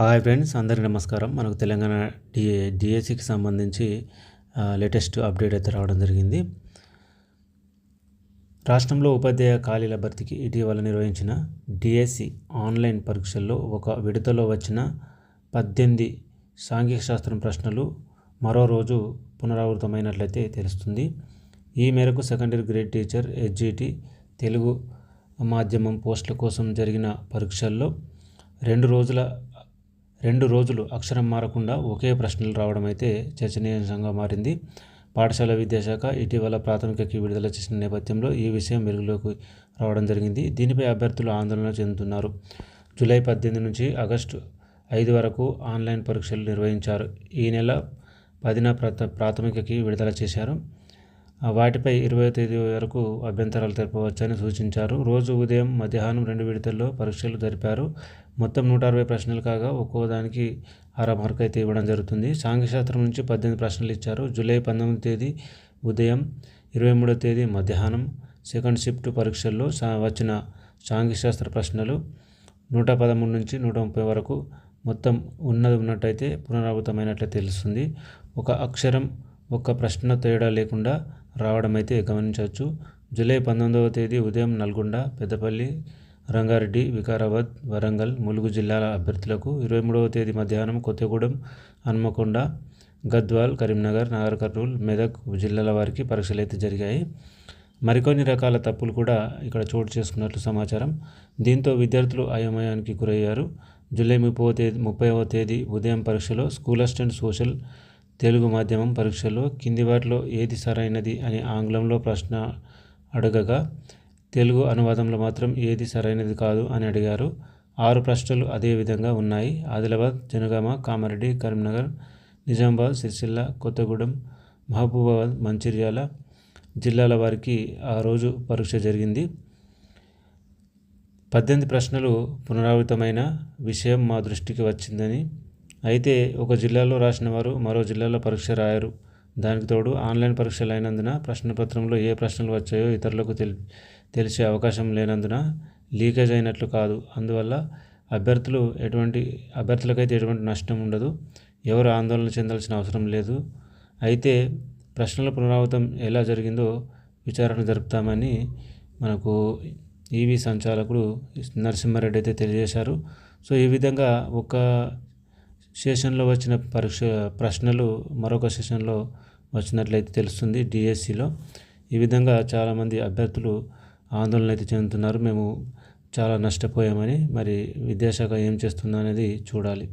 Hi friends అందరికీ నమస్కారం. మనకు తెలంగాణ డిఏ డిఎస్సికి సంబంధించి లేటెస్ట్ అప్డేట్ అయితే రావడం జరిగింది. రాష్ట్రంలో ఉపాధ్యాయ ఖాళీల భర్తీకి ఇటీవల నిర్వహించిన డిఎస్సి ఆన్లైన్ పరీక్షల్లో ఒక విడతలో వచ్చిన పద్దెనిమిది సాంఘిక శాస్త్రం ప్రశ్నలు మరో రోజు పునరావృతమైనట్లయితే తెలుస్తుంది. ఈ మేరకు సెకండరీ గ్రేడ్ టీచర్ హెచ్జిటి తెలుగు మాధ్యమం పోస్టుల కోసం జరిగిన పరీక్షల్లో రెండు రోజుల రెండు రోజులు అక్షరం మారకుండా ఒకే ప్రశ్నలు రావడం అయితే చర్చనీయాంశంగా మారింది. పాఠశాల విద్యాశాఖ ఇటీవల ప్రాథమికకి విడుదల చేసిన నేపథ్యంలో ఈ విషయం వెలుగులోకి రావడం జరిగింది. దీనిపై అభ్యర్థులు ఆందోళన చెందుతున్నారు. జూలై పద్దెనిమిది నుంచి ఆగస్టు ఐదు వరకు ఆన్లైన్ పరీక్షలు నిర్వహించారు. ఈ నెల పదిన ప్రాథమికకి విడుదల చేశారు. వాటిపై ఇరవై తేదీ వరకు అభ్యంతరాలు తెలపవచ్చని సూచించారు. రోజు ఉదయం మధ్యాహ్నం రెండు విడతల్లో పరీక్షలు జరిపారు. మొత్తం నూట అరవై ప్రశ్నలు కాగా ఒక్కో దానికి అర మార్క్ అయితే ఇవ్వడం జరుగుతుంది. సాంఘ్యశాస్త్రం నుంచి పద్దెనిమిది ప్రశ్నలు ఇచ్చారు. జూలై పంతొమ్మిది తేదీ ఉదయం ఇరవై మూడో తేదీ మధ్యాహ్నం సెకండ్ షిఫ్ట్ పరీక్షల్లో వచ్చిన సాంఘ్యశాస్త్ర ప్రశ్నలు నూట పదమూడు నుంచి నూట ముప్పై వరకు మొత్తం ఉన్నది ఉన్నట్టయితే పునరావృతమైనట్లు తెలుస్తుంది. ఒక అక్షరం ఒక ప్రశ్న తేడా లేకుండా రావడం అయితే గమనించవచ్చు. జూలై పంతొమ్మిదవ తేదీ ఉదయం నల్గొండ పెద్దపల్లి రంగారెడ్డి వికారాబాద్ వరంగల్ ములుగు జిల్లాల అభ్యర్థులకు ఇరవై మూడవ తేదీ మధ్యాహ్నం కొత్తగూడెం హన్మకొండ గద్వాల్ కరీంనగర్ నాగర్ కర్నూలు మెదక్ జిల్లాల వారికి పరీక్షలు అయితే జరిగాయి. మరికొన్ని రకాల తప్పులు కూడా ఇక్కడ చోటు చేసుకున్నట్లు సమాచారం. దీంతో విద్యార్థులు అయోమయానికి గురయ్యారు. జూలై ముప్పవ తేదీ ముప్పైవ తేదీ ఉదయం పరీక్షలో స్కూల్ అసిస్టెంట్ సోషల్ తెలుగు మాధ్యమం పరీక్షలో కింది వాటిలో ఏది సరైనది అని ఆంగ్లంలో ప్రశ్న అడగగా తెలుగు అనువాదంలో మాత్రం ఏది సరైనది కాదు అని అడిగారు. ఆరు ప్రశ్నలు అదే విధంగా ఉన్నాయి. ఆదిలాబాద్ జనగామ కామారెడ్డి కరీంనగర్ నిజామాబాద్ సిరిసిల్ల కొత్తగూడెం మహబూబాబాద్ మంచిర్యాల జిల్లాల వారికి ఆ రోజు పరీక్ష జరిగింది. పద్దెనిమిది ప్రశ్నలు పునరావృతమైన విషయం మా దృష్టికి వచ్చిందని. అయితే ఒక జిల్లాలో రాసిన వారు మరో జిల్లాలో పరీక్ష రాయరు. దానికి తోడు ఆన్లైన్ పరీక్షలు అయినందున ప్రశ్నపత్రంలో ఏ ప్రశ్నలు వచ్చాయో ఇతరులకు తెలి తెలిసే అవకాశం లేనందున లీకేజ్ అయినట్లు కాదు. అందువల్ల అభ్యర్థులు ఎటువంటి అభ్యర్థులకైతే ఎటువంటి నష్టం ఉండదు. ఎవరు ఆందోళన చెందాల్సిన అవసరం లేదు. అయితే ప్రశ్నల పునరావృతం ఎలా జరిగిందో విచారణ జరుపుతామని మనకు ఈవీ సంచాలకుడు నరసింహారెడ్డి అయితే తెలియజేశారు. సో ఈ విధంగా ఒక సెషన్లో వచ్చిన పరీక్ష ప్రశ్నలు మరొక సెషన్లో వచ్చినట్లయితే తెలుస్తుంది డిఎస్సిలో ఈ విధంగా చాలామంది అభ్యర్థులు ఆందోళన అయితే చెందుతున్నారు. మేము చాలా నష్టపోయామని మరి విద్యాశాఖ ఏం చేస్తుందో అనేది చూడాలి.